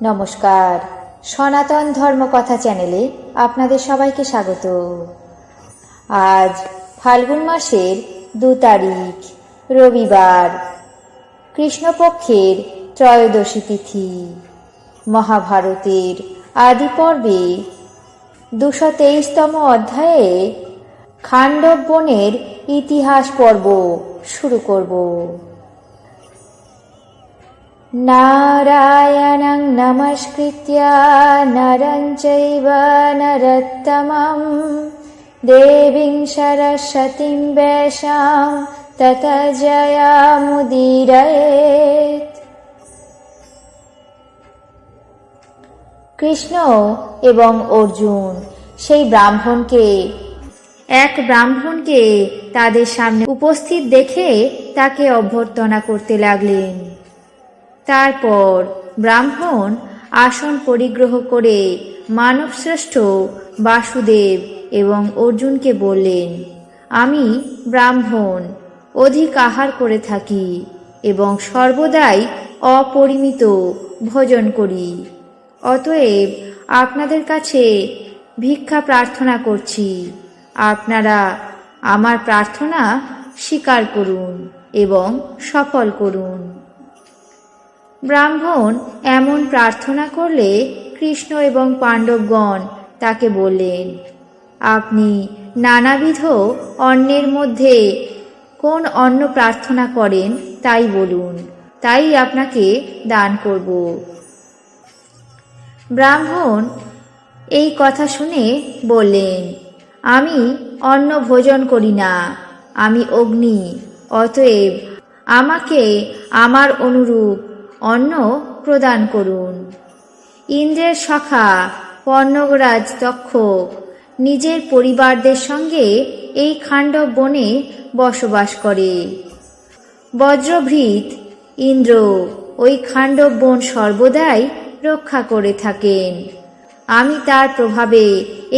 নমস্কার। সনাতন ধর্মকথা চ্যানেলে আপনাদের সবাইকে স্বাগত। আজ ফাল্গুন মাসের দু তারিখ, রবিবার, কৃষ্ণপক্ষের ত্রয়োদশী তিথি। মহাভারতের আদি পর্বে দুশো তেইশতম অধ্যায়ে খাণ্ডব বনের ইতিহাস পর্ব শুরু করব। नारायणं नमस्कृत्य नरं चैव नरोत्तमं देवीं सरस्वतीं वेषां तत जयामुदीरयेत् কৃষ্ণ এবং অর্জুন সেই ব্রাহ্মণকে এক ব্রাহ্মণকে তাদের সামনে উপস্থিত দেখে তাকে অভ্যর্থনা করতে লাগলেন তারপর ব্রাহ্মণ আসন পরিগ্রহ করে মানবশ্রেষ্ঠ বাসুদেব এবং অর্জুনকে বললেন, আমি ব্রাহ্মণ, অধিক আহার করে থাকি এবং সর্বদাই অপরিমিত ভোজন করি। অতএব আপনাদের কাছে ভিক্ষা প্রার্থনা করছি। আপনারা আমার প্রার্থনা স্বীকার করুন এবং সফল করুন। ব্রাহ্মণ এমন প্রার্থনা করলে কৃষ্ণ এবং পাণ্ডবগণ তাকে বললেন, আপনি নানাবিধ অন্নের মধ্যে কোন অন্ন প্রার্থনা করেন তাই বলুন, তাই আপনাকে দান করব। ব্রাহ্মণ এই কথা শুনে বললেন, আমি অন্ন ভোজন করি না, আমি অগ্নি, অতএব আমাকে আমার অনুরূপ অন্ন প্রদান করুন। ইন্দ্রের সখা পর্ণগরাজ তক্ষক নিজের পরিবারদের সঙ্গে এই খাণ্ডব বনে বসবাস করে। বজ্রভৃত ইন্দ্র ওই খাণ্ডব বন সর্বদাই রক্ষা করে থাকেন। আমি তার প্রভাবে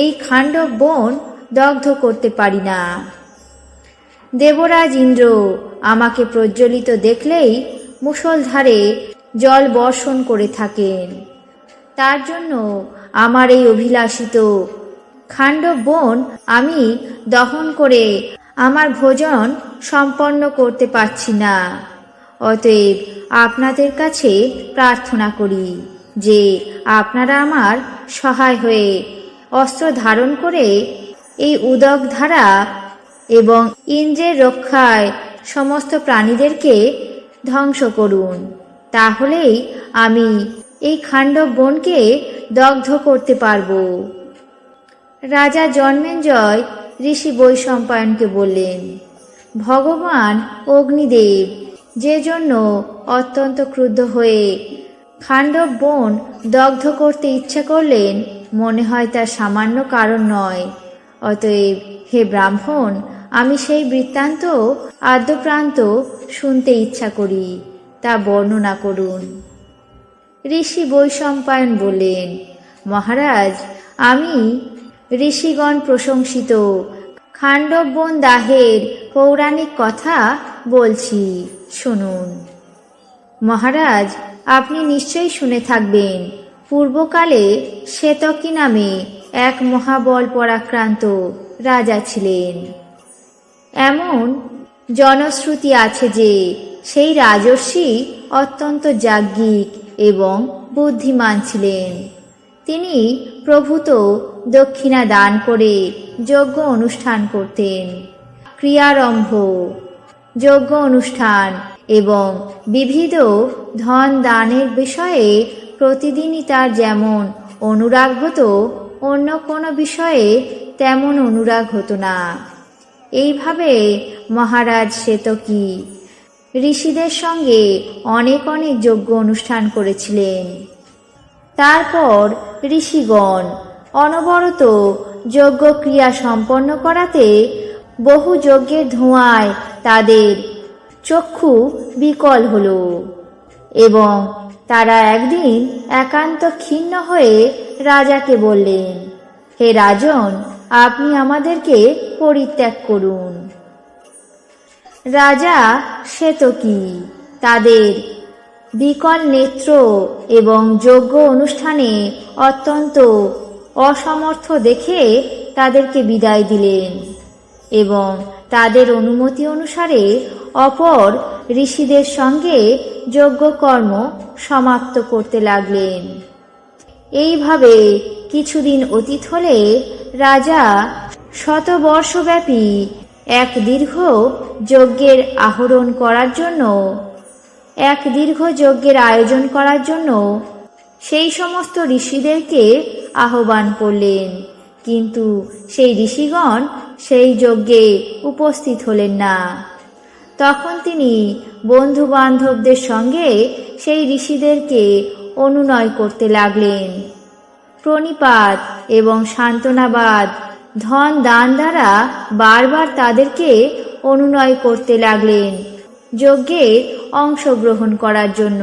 এই খাণ্ডব বন দগ্ধ করতে পারি না। দেবরাজ ইন্দ্র, আমাকে প্রজ্বলিত দেখলেই মুষলধারে জল বর্ষণ করে থাকেন। তার জন্য আমার এই অভিলাষিত খাণ্ডব বন আমি দহন করে আমার ভোজন সম্পন্ন করতে পারছি না। অতএব আপনাদের কাছে প্রার্থনা করি যে আপনারা আমার সহায় হয়ে অস্ত্র ধারণ করে এই উদক ধারা এবং ইন্দ্রের রক্ষায় সমস্ত প্রাণীদেরকে ধ্বংস করুন। তাহলেই আমি এই খাণ্ডব বনকে দগ্ধ করতে পারব। রাজা জন্মেঞ্জয় ঋষি বৈশম্পায়নকে বললেন, ভগবান অগ্নিদেব, যে জন্য অত্যন্ত ক্রুদ্ধ হয়ে খাণ্ডব বন দগ্ধ করতে ইচ্ছা করলেন, মনে হয় তার সামান্য কারণ নয়। অতএব হে ব্রাহ্মণ, আমি সেই বৃত্তান্ত আদ্যপ্রান্ত শুনতে ইচ্ছা করি। তা বর্ণনা করুন। ঋষি বৈশম্পায়ন বললেন, মহারাজ, আমি ঋষিগণ প্রশংসিত। খাণ্ডববন দাহের পৌরাণিক কথা বলছি, শুনুন। মহারাজ, আপনি নিশ্চয়ই শুনে থাকবেন, পূর্বকালে শ্বেতকী নামে এক মহাবল পরাক্রান্ত রাজা ছিলেন। এমন জনশ্রুতি আছে যে সেই রাজর্ষি অত্যন্ত যাজ্ঞিক এবং বুদ্ধিমান ছিলেন। তিনি প্রভূত দক্ষিণা দান করে যজ্ঞ অনুষ্ঠান করতেন। ক্রিয়ারম্ভ, যজ্ঞ অনুষ্ঠান এবং বিবিধ ধন দানের বিষয়ে প্রতিদিনই তার যেমন অনুরাগ হতো, অন্য কোনো বিষয়ে তেমন অনুরাগ হতো না। এইভাবে মহারাজ শ্বেতকী ঋষিদের সঙ্গে অনেক অনেক যজ্ঞ অনুষ্ঠান করেছিলেন। তারপর ঋষিগণ অনবরত যজ্ঞ ক্রিয়া সম্পন্ন করাতে বহু যজ্ঞের ধোঁয়ায় তাদের চক্ষু বিকল হলো এবং তারা একদিন একান্ত ক্ষীণ হয়ে রাজাকে বললেন, হে রাজন, আপনি আমাদেরকে পরিত্যাগ করুন। রাজা শ্বেতকী তাদের বিকল নেত্র এবং যোগ্য অনুষ্ঠানে অত্যন্ত অসমর্থ দেখে তাদেরকে বিদায় দিলেন এবং তাদের অনুমতি অনুসারে অপর ঋষিদের সঙ্গে যজ্ঞকর্ম সমাপ্ত করতে লাগলেন। এইভাবে কিছুদিন অতীত হলে রাজা শতবর্ষব্যাপী এক দীর্ঘ যজ্ঞের আহরণ করার জন্য, এক দীর্ঘ যজ্ঞের আয়োজন করার জন্য সেই সমস্ত ঋষিদেরকে আহ্বান করলেন। কিন্তু সেই ঋষিগণ সেই যজ্ঞে উপস্থিত হলেন না। তখন তিনি বন্ধু বান্ধবদের সঙ্গে সেই ঋষিদেরকে অনুনয় করতে লাগলেন। প্রণিপাত এবং সান্ত্বনাবাদ ধন দান দ্বারা বারবার তাদেরকে অনুনয় করতে লাগলেন, যজ্ঞে অংশগ্রহণ করার জন্য।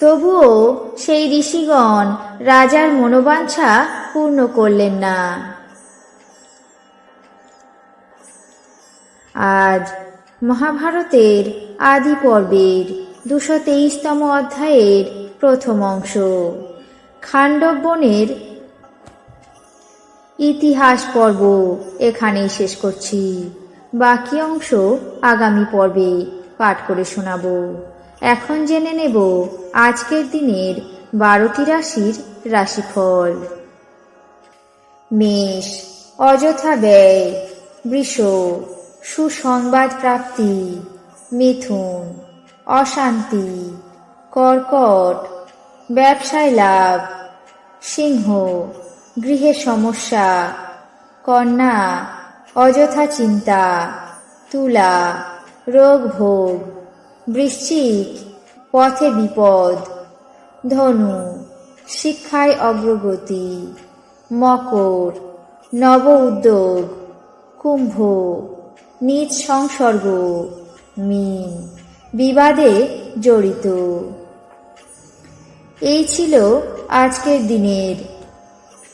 তবুও সেই ঋষিগণ রাজার মনোবাঞ্ছা পূর্ণ করলেন না। আজ মহাভারতের আদি পর্বের দুশো তেইশতম অধ্যায়ের প্রথম অংশ। খাণ্ডবনের ইতিহাস পর্ব এখানেই শেষ করছি। বাকি অংশ আগামী পর্বে পাঠ করে শোনাব। এখন জেনে নেব আজকের দিনের বারোটি রাশির রাশিফল। মেষ, অযথা ব্যয়, বৃষ, সুসংবাদ প্রাপ্তি, মিথুন, অশান্তি, কর্কট, ব্যবসায় লাভ, সিংহ গৃহের সমস্যা, কন্যা, অযথা চিন্তা, তুলা, রোগ ভোগ, বৃশ্চিক, পথে বিপদ, ধনু, শিক্ষায় অগ্রগতি, মকর, নব উদ্যোগ, কুম্ভ, নিজ সংসর্গ, মিন, বিবাদে জড়িত। এই ছিল আজকের দিনের